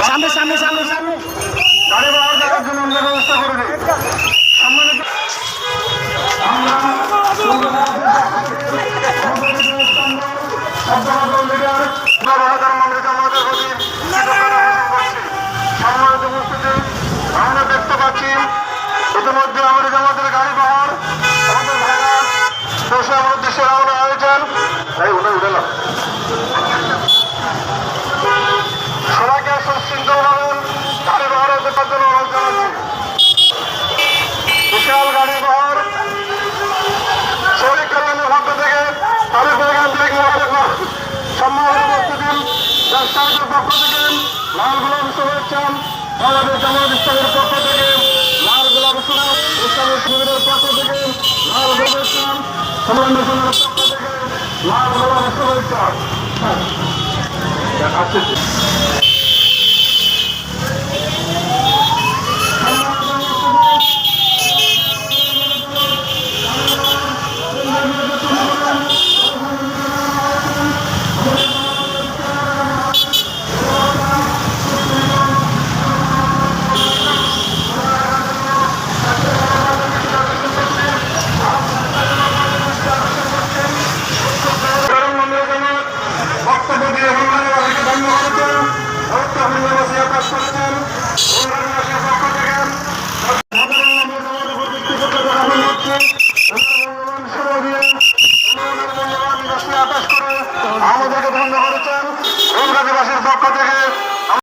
সামনে সামনে সামনে সামনে গাড়ি বাহার যাওয়ার জন্য আমরা ব্যবস্থা করে দিই আমরা ইতিমধ্যে আমাদের আমাদের গাড়ি বাহার আমাদের ভাইরা বসে আমার উদ্দেশ্যে রওনা হয়েছেন। এই উঠে সবাইকে গাড়ি বহর শরীর কল্যাণের পক্ষ থেকে লাল বাংলাদেশ জামাত ইসলামের পক্ষ থেকে লাল গোলাপ শুভেচ্ছা ইসলামের শিবিরের পক্ষ থেকে লাল শুভেচ্ছা সমান্বেষণের পক্ষ থেকে লাল গোলাপ শুভেচ্ছা আমাদেরকে ধন্য করেছেন রোমগাজীবাসীর পক্ষ থেকে